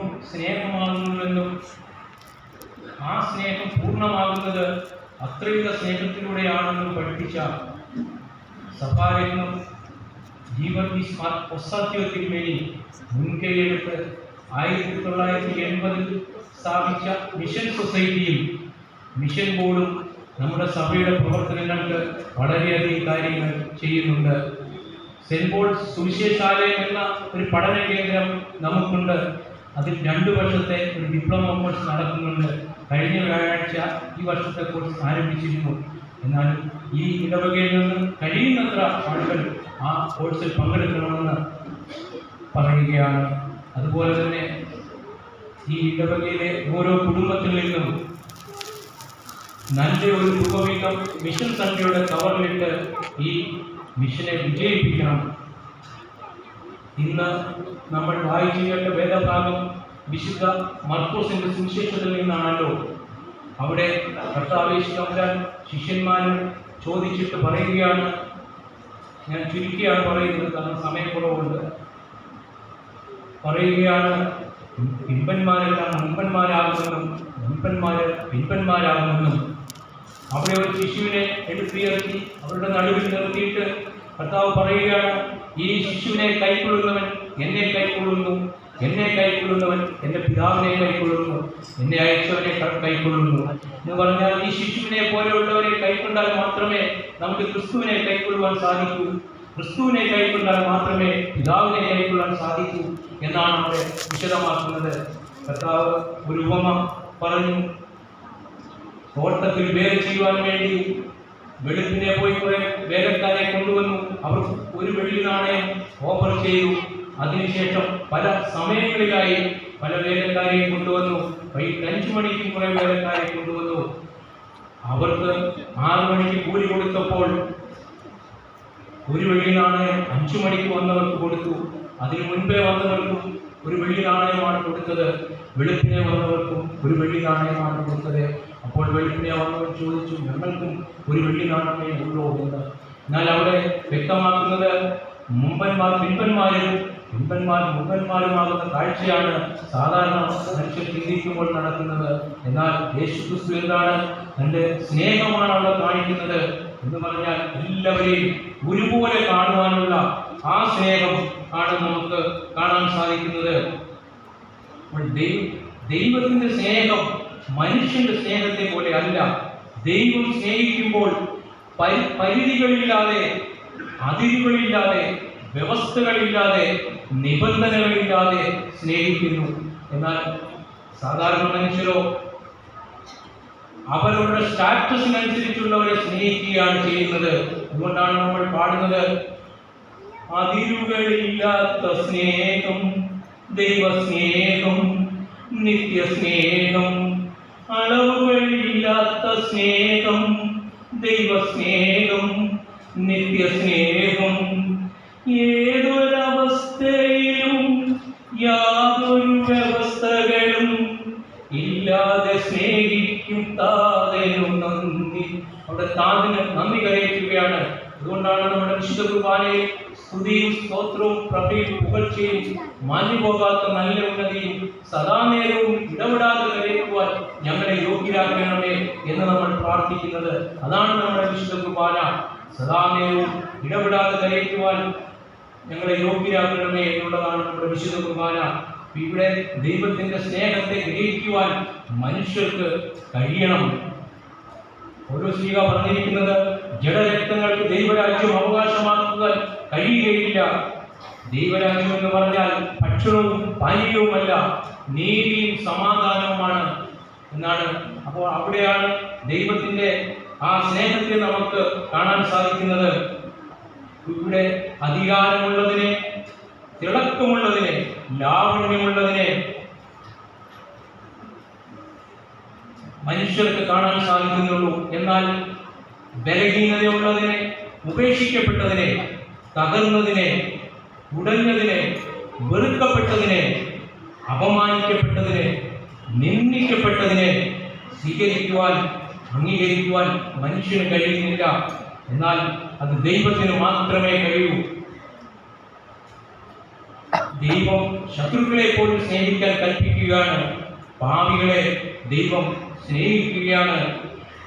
ദൈവം സ്നേഹമാകുന്നുവെന്നും ആ സ്നേഹം പൂർണമാകുന്നത് അത്രയുക സ്നേഹത്തിലൂടെയാണെന്നും പഠിപ്പിച്ച സഭാരംഗം ജീവൻ ഒസാത്യോത്തിന്മേനി മുൻകൈയെടുത്ത് ആയിരത്തി തൊള്ളായിരത്തി എൺപതിൽ സ്ഥാപിച്ച മിഷൻ സൊസൈറ്റിയും മിഷൻ ബോർഡും നമ്മുടെ സഭയുടെ പ്രവർത്തനങ്ങൾക്ക് വളരെയധികം കാര്യങ്ങൾ ചെയ്യുന്നുണ്ട്. സെന്റ് പോൾസ് സുവിശേഷാലയം എന്ന ഒരു പഠന കേന്ദ്രം നമുക്കുണ്ട്. അതിൽ രണ്ടു വർഷത്തെ ഒരു ഡിപ്ലോമ കോഴ്സ് നടക്കുന്നുണ്ട്. കഴിഞ്ഞ വ്യാഴാഴ്ച ഈ വർഷത്തെ കോഴ്സ് ആരംഭിച്ചിരുന്നു എന്നാലും ഈ ഇടവകയിൽ നിന്ന് കഴിയുന്നത്ര ആളുകൾ ആ കോഴ്സിൽ പങ്കെടുക്കണമെന്ന് പറയുകയാണ്. അതുപോലെ തന്നെ ഈ ഇടവകയിലെ ഓരോ കുടുംബത്തിൽ നിന്നും നല്ല ഒരു രൂപവീതം മിഷൻ സംഖ്യയുടെ കവറിലിട്ട് ഈ മിഷനെ വിജയിപ്പിക്കണം. ഇന്ന് നമ്മൾ വായിച്ചു കേട്ട വേദഭാഗം വിശുദ്ധ മർക്കോസിന്റെ സുവിശേഷത്തിൽ നിന്നാണല്ലോ. അവിടെ കർത്താവേശ് ശിഷ്യന്മാരും ചോദിച്ചിട്ട് പറയുകയാണ്. ഞാൻ ചുരുക്കിയാണ് പറയുന്നത് കാരണം സമയക്കുറവുണ്ട് പറയുകയാണ് പിൻപന്മാരെല്ലാം മുൻപന്മാരാകുമെന്നും മുൻപന്മാര് പിൻപന്മാരാകുമെന്നും. അവിടെ ഒരു ശിശുവിനെ എടുത്തുയർത്തി അവരുടെ നടുവിൽ നിർത്തിയിട്ട് കർത്താവ് പറയുകയാണ് ഈ ശിശുവിനെ കൈക്കൊള്ളുന്നവൻ എന്നെ കൈക്കൊള്ളുന്നു എന്നെ കൈക്കൊള്ളുന്നവൻ എന്റെ പിതാവിനെ കൈക്കൊള്ളുന്നു എന്നെ അയച്ചവനെ കൈക്കൊള്ളുന്നു. എന്ന് പറഞ്ഞാൽ ഈ ശിശുവിനെ പോലെയുള്ളവരെ കൈക്കൊണ്ടാൽ മാത്രമേ നമുക്ക് ക്രിസ്തുവിനെ കൈക്കൊള്ളുവാൻ സാധിക്കൂ. ക്രിസ്തുവിനെ കൈക്കൊണ്ടാൽ മാത്രമേ പിതാവിനെ കൈക്കൊള്ളാൻ സാധിക്കൂ എന്നാണ് അവിടെ വിശദമാക്കുന്നത്. കർത്താവ് ഒരു ഉപമ പറഞ്ഞു. തോട്ടത്തിൽ വേല ചെയ്യുവാൻ വേണ്ടി വെളുപ്പിനെ പോയി കുറെ വേലക്കാരെ കൊണ്ടുവന്നു. അവർ ഒരു വെള്ളി നാണയം ഓഫർ ചെയ്തു. അതിനുശേഷം പല സമയങ്ങളിലായി പല വേലക്കാരെയും കൊണ്ടുവന്നു. വൈകിട്ട് അഞ്ചു മണിക്ക് കുറെ വേലക്കാരെ കൊണ്ടുവന്നു. അവർക്ക് ആറു മണിക്ക് കൂലി കൊടുത്തപ്പോൾ ഒരു വെള്ളി നാണയം അഞ്ചു മണിക്ക് വന്നവർക്ക് കൊടുത്തു. അതിനു മുൻപേ വന്നവർക്കും ഒരു വെള്ളി നാണയമാണ് കൊടുത്തത്. വെളുപ്പിനെ വന്നവർക്കും ഒരു വെള്ളി നാണയമാണ് കൊടുത്തത്. അപ്പോൾ വെളുപ്പിനെ വന്നവർ ചോദിച്ചു ഞങ്ങൾക്കും ഒരു വെള്ളി നാണയമേ ഉള്ളൂ എന്ന്. എന്നാൽ അവിടെ വ്യക്തമാക്കുന്നത് മുമ്പന്മാർ പിൻപന്മാരും പിൻപന്മാർ മുമ്പന്മാരുമാകുന്ന കാഴ്ചയാണ് സാധാരണ മനുഷ്യർ ചിന്തിക്കുമ്പോൾ നടക്കുന്നത്. എന്നാൽ യേശു ക്രിസ്തു എന്താണ്? തന്റെ സ്നേഹമാണ് അവിടെ കാണിക്കുന്നത്. എന്ന് പറഞ്ഞാൽ എല്ലാവരെയും ഒരുപോലെ കാണുവാനുള്ള ആ സ്നേഹം ആണ് നമുക്ക് കാണാൻ സാധിക്കുന്നത്. ദൈവത്തിന്റെ സ്നേഹം മനുഷ്യന്റെ സ്നേഹത്തെ പോലെ അല്ല. ദൈവം സ്നേഹിക്കുമ്പോൾ പരി പരിധികളില്ലാതെ അതിരുകളില്ലാതെ വ്യവസ്ഥകളില്ലാതെ നിബന്ധനകളില്ലാതെ സ്നേഹിക്കുന്നു. എന്നാൽ സാധാരണ മനുഷ്യരോ അവരുടെ സ്റ്റാറ്റസിനനുസരിച്ചുള്ളവരെ സ്നേഹിക്കുകയാണ് ചെയ്യുന്നത്. അതുകൊണ്ടാണ് നമ്മൾ പാടുന്നത് അതിരുകളില്ലാത്ത സ്നേഹം ദൈവസ്നേഹം നിത്യസ്നേഹം അളവുകളില്ലാത്ത സ്നേഹം ദൈവസ്നേഹം നിത്യസ്നേഹം ഏതൊരവസ്ഥയിലും യാതൊരു വ്യവസ്ഥകളും ഇല്ലാതെ സ്നേഹിക്കും താതനും നന്ദി. അവിടെ താതിന് നന്ദി കരയിക്കുകയാണ്. അതുകൊണ്ടാണ് നമ്മുടെ വിശുദ്ധ കുർബാനയിൽ സ്തുതിയും സ്തോത്രവും പ്രഭയും പുകഴ്ചയും മാഞ്ഞു പോകാത്ത നല്ല ഉന്നതിയും സദാനേരവും ഇടപെടാതെ കരയിക്കുവാൻ ഞങ്ങളെ യോഗ്യരാക്കണമേ എന്ന് നമ്മൾ പ്രാർത്ഥിക്കുന്നത്. അതാണ് നമ്മുടെ വിശുദ്ധ കുർബാന. സദാനേരവും ഇടപെടാതെ കരയിക്കുവാൻ ഞങ്ങളെ യോഗ്യരാക്കണമേ എന്നുള്ളതാണ് നമ്മുടെ വിശുദ്ധ കുർബാന. ഇവിടെ ദൈവത്തിന്റെ സ്നേഹത്തെ ഗ്രഹിക്കുവാൻ മനുഷ്യർക്ക് കഴിയണം. ഓരോ സ്ത്രീക പറഞ്ഞിരിക്കുന്നത് ജഡരക്തങ്ങൾക്ക് ദൈവരാജ്യം അവകാശമാക്കുക കഴിയുകയില്ല. ദൈവരാജ്യം എന്ന് പറഞ്ഞാൽ ഭക്ഷണവും പാനീയവുമല്ല നീതിയും സമാധാനവുമാണ് എന്നാണ്. അപ്പോൾ അവിടെയാണ് ദൈവത്തിന്റെ ആ സ്നേഹത്തെ നമുക്ക് കാണാൻ സാധിക്കുന്നത്. ഇവിടെ അധികാരമുള്ളതിനെ തിളക്കമുള്ളതിനെ ലാവണ്യമുള്ളതിനെ മനുഷ്യർക്ക് കാണാൻ സാധിക്കുന്നുള്ളൂ. എന്നാൽ ബലഹീനതയുള്ളതിനെ ഉപേക്ഷിക്കപ്പെട്ടതിനെ തകർന്നതിനെ ഉടഞ്ഞതിനെ വെറുക്കപ്പെട്ടതിനെ അപമാനിക്കപ്പെട്ടതിനെ നിന്ദിക്കപ്പെട്ടതിനെ സ്വീകരിക്കുവാൻ അംഗീകരിക്കുവാൻ മനുഷ്യന് കഴിയുന്നില്ല. എന്നാൽ അത് ദൈവത്തിന് മാത്രമേ കഴിയൂ. ദൈവം ശത്രുക്കളെ പോലും സ്നേഹിക്കാൻ കൽപ്പിക്കുകയാണ്. പാവികളെ ദൈവം സ്നേഹിക്കുകയാണ്.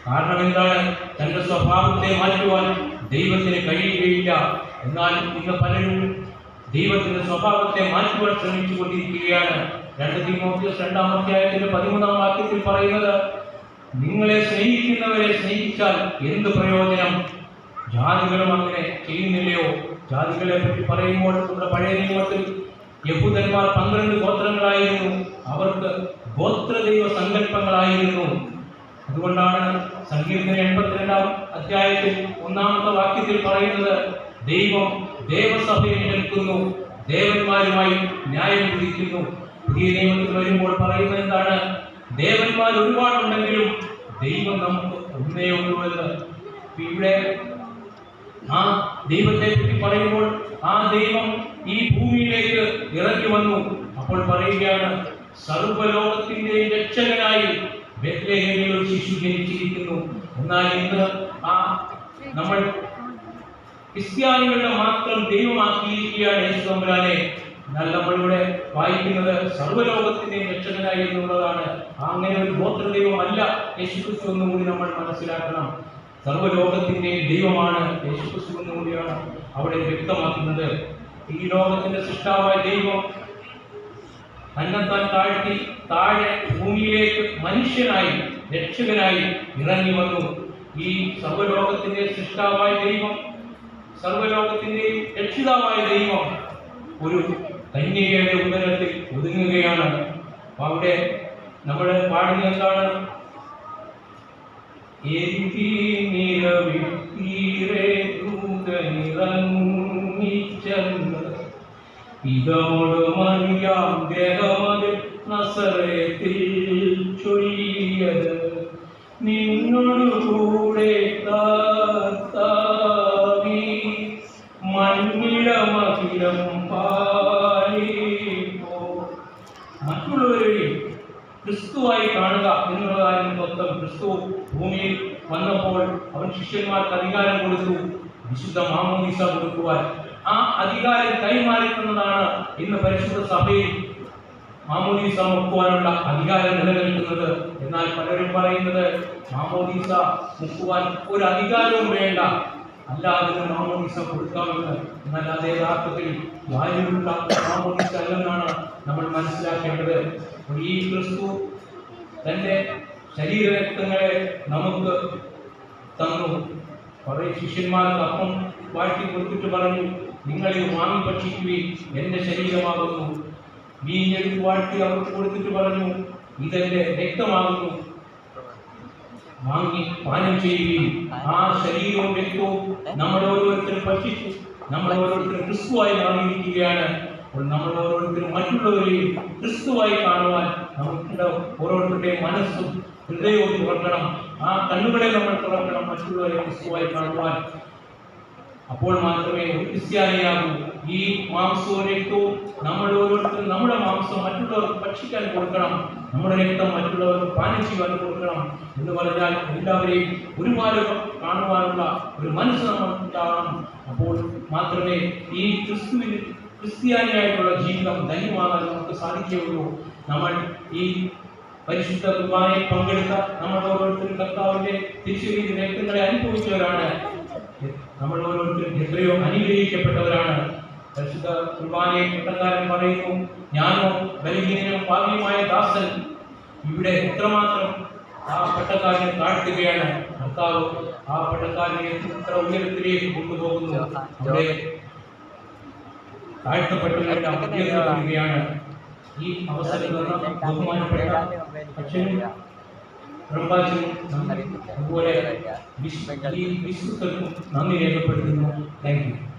കാരണം എന്താണ്? തന്റെ സ്വഭാവത്തെ മാറ്റുവാൻ ദൈവത്തിന് കഴിയുകയില്ല. എന്നാൽ ഇന്ന് പലരും ദൈവത്തിന്റെ സ്വഭാവത്തെ മാറ്റുവാൻ ശ്രമിച്ചു കൊണ്ടിരിക്കുകയാണ് രണ്ട് തീമോത്തിയോസ് രണ്ടാം അധ്യായത്തിന്റെ പതിമൂന്നാം വാക്യത്തിൽ പറയുന്നത് നിങ്ങളെ സ്നേഹിക്കുന്നവരെ സ്നേഹിച്ചാൽ എന്ത് പ്രയോജനം? ജാതികളും അങ്ങനെ ചെയ്യുന്നില്ലയോ? ജാതികളെ പറ്റി പറയുമ്പോൾ നമ്മുടെ പഴയ നിയമത്തിൽ യഹൂദന്മാർ പന്ത്രണ്ട് ഗോത്രങ്ങളായിരുന്നു. അവർക്ക് ഗോത്രദൈവ സങ്കല്പങ്ങളായിരുന്നു. അതുകൊണ്ടാണ് സങ്കീർത്തന എൺപത്തിരണ്ടാം അധ്യായത്തിൽ ഒന്നാമത്തെ വാക്യത്തിൽ പറയുന്നത് ദൈവം ദേവസഭയിൽ നിൽക്കുന്നു ദേവന്മാരുമായി ന്യായം വിധിക്കുന്നു. പുതിയ നിയമത്തിൽ വരുമ്പോൾ പറയുന്നത് എന്താണ്? ദേവന്മാർ ഒരുപാടുണ്ടെങ്കിലും ദൈവം നമുക്ക് ഒന്നേ ഉള്ളൂ എന്ന്. ഇവിടെ ആ ദൈവത്തെ പറ്റി പറയുമ്പോൾ ആ ദൈവം ഈ ഭൂമിയിലേക്ക് ഇറങ്ങി വന്നു. അപ്പോൾ പറയുകയാണ് സർവലോകത്തിന്റെ രക്ഷകനായി ബെത്ലഹേമിൽ ഒരു ശിശു ജനിച്ചിരിക്കുന്നു. എന്നാൽ ഇന്ന് ആ നമ്മൾ ക്രിസ്ത്യാനികളുടെ മാത്രം ദൈവമാക്കിയിരിക്കുകയാണ് യേശു തമ്പുരാനെ. എന്നാൽ നമ്മളിവിടെ വായിക്കുന്നത് സർവലോകത്തിന്റെ രക്ഷകനായി എന്നുള്ളതാണ്. അങ്ങനെ ഒരു ഗോത്രദൈവമല്ല യേശു ക്രിസ്തു എന്നുകൂടി നമ്മൾ മനസ്സിലാക്കണം. സർവലോകത്തിന്റെ ദൈവമാണ് യേശുക്രിസ്തു കൂടിയാണ് അവിടെ വ്യക്തമാക്കുന്നത്. ഈ ലോകത്തിന്റെ സൃഷ്ടാവായ ദൈവം തന്നെത്താൻ താഴ്ത്തി താഴെ ഭൂമിയിലേക്ക് മനുഷ്യനായി രക്ഷകനായി ഇറങ്ങി വന്നു. ഈ സർവലോകത്തിന്റെ സൃഷ്ടാവായ ദൈവം സർവലോകത്തിന്റെയും രക്ഷിതാവായ ദൈവം ഒരു കന്യകയുടെ ഉദരത്തിൽ ഒതുങ്ങുകയാണ്. അവിടെ നമ്മൾ പാടുന്ന എന്താണ്? എരിതി നിറവിത്തീരെ ദൂതനിറങ്ങിച്ചെന്ന് ഇതോട് മറിയാം ദേഹമത് നസറത്തിൽ ചൊല്ലിയത് നിന്നോടു കൂടെ താത്താവി മണ്ണിടമകിലം പാലിപ്പോ മറ്റുള്ളവരെയും ക്രിസ്തുവായി കാണുക എന്നുള്ളതായിരുന്നു തത്വം ക്രിസ്തു ഭൂമിയിൽ വന്നപ്പോൾ അവൻ ശിഷ്യന്മാർക്ക് അധികാരം കൊടുത്തു. വിശുദ്ധ മാമോദീസ കൊടുക്കുവാൻ. ആ അധികാരം കൈമാറിക്കുന്നതാണ് ഇന്ന് പരിശുദ്ധ സഭയിൽ മാമോദീസ മുക്കുവാനുള്ള അധികാരം നിലനിൽക്കുന്നത്. എന്നാൽ പലരും പറയുന്നത് മാമോദീസ മുക്കുവാൻ ഒരു അധികാരവും വേണ്ട. അല്ലാതെ മാമോദീസ കൊടുക്കാമെന്ന്. എന്നാൽ അത് യഥാർത്ഥത്തിൽ വായുവുള്ള മാമോദീസ അല്ലെന്നാണ് നമ്മൾ മനസ്സിലാക്കേണ്ടത്. ഈ ക്രിസ്തു തന്റെ ശരീരരക്തങ്ങളെ നമുക്ക് തന്നു. കുറേ ശിഷ്യന്മാർക്ക് അപ്പം വാഴ്ത്തി കൊടുത്തിട്ട് പറഞ്ഞു നിങ്ങളിൽ വാങ്ങി ഭക്ഷിക്കുകയും എന്റെ ശരീരമാകുന്നു. വീഞ്ഞെടുത്ത് വാഴ്ത്തി അവർക്ക് കൊടുത്തിട്ട് പറഞ്ഞു ഇതെന്റെ രക്തമാകുന്നു. വാങ്ങി പാനം ചെയ്യുകയും ആ ശരീരവും രക്തവും നമ്മൾ ഓരോരുത്തരും ഭക്ഷിച്ചു നമ്മൾ ക്രിസ്തുവായി മാറിയിരിക്കുകയാണ്. അപ്പോൾ നമ്മൾ മറ്റുള്ളവരെയും ക്രിസ്തുവായി കാണുവാൻ ഓരോരുത്തരുടെയും മനസ്സും ഹൃദയവും തുറക്കണം ആ കണ്ണുകളെ നമ്മൾ തുറക്കണം മറ്റുള്ളവരെ ക്രിസ്തുവായി കാണുവാൻ. അപ്പോൾ മാത്രമേ ഒരു ക്രിസ്ത്യാനിയാകൂ. ഈ മാംസവും രക്തവും നമ്മൾ ഓരോരുത്തരും നമ്മുടെ മാംസം മറ്റുള്ളവർക്ക് ഭക്ഷിക്കാൻ കൊടുക്കണം. നമ്മുടെ രക്തം മറ്റുള്ളവർക്ക് പാനം ചെയ്യാൻ കൊടുക്കണം എന്ന് പറഞ്ഞാൽ എല്ലാവരെയും ഒരുപാട് കാണുവാനുള്ള ഒരു മനസ്സ് നമ്മൾ ഉണ്ടാവണം അപ്പോൾ മാത്രമേ ഈ ക്രിസ്തുവിന് ക്രിസ്ത്യാനിയായിട്ടുള്ള ജീവിതം ധന്യമാകാൻ നമുക്ക് സാധിക്കുകയുള്ളൂ. നമ്മൾ ഈ പരിശുദ്ധ കുർബാനയിൽ പങ്കെടുത്ത നമ്മൾ ഓരോരുത്തരും കർത്താവിന്റെ തിരിച്ചുവീതി നേട്ടങ്ങളെ അനുഭവിച്ചവരാണ്. നമ്മൾ ഓരോരുത്തരും എത്രയോ അനുഗ്രഹിക്കപ്പെട്ടവരാണ്. പരിശുദ്ധ കുർബാനയെ പെട്ടക്കാരൻ പറയുന്നു ഞാനോ ബലഹീനനും ഭാഗ്യമായ ദാസൻ. ഇവിടെ എത്രമാത്രം ആ പട്ടക്കാരനെ താഴ്ത്തുകയാണ്. കർത്താവ് ആ പട്ടക്കാരനെ എത്ര ഉയരത്തിലേക്ക് കൊണ്ടുപോകുന്നു. അവിടെ താഴ്ത്തപ്പെട്ടവരെല്ലാം ഉയർത്തപ്പെടുകയാണ് ഈ നിന്ന് ബഹുമാനപ്പെട്ട അച്ഛനും പ്രഭാഷനും അതുപോലെ വിശു- ഈ വിശുദ്ധർക്കും നന്ദി രേഖപ്പെടുത്തുന്നു. Thank you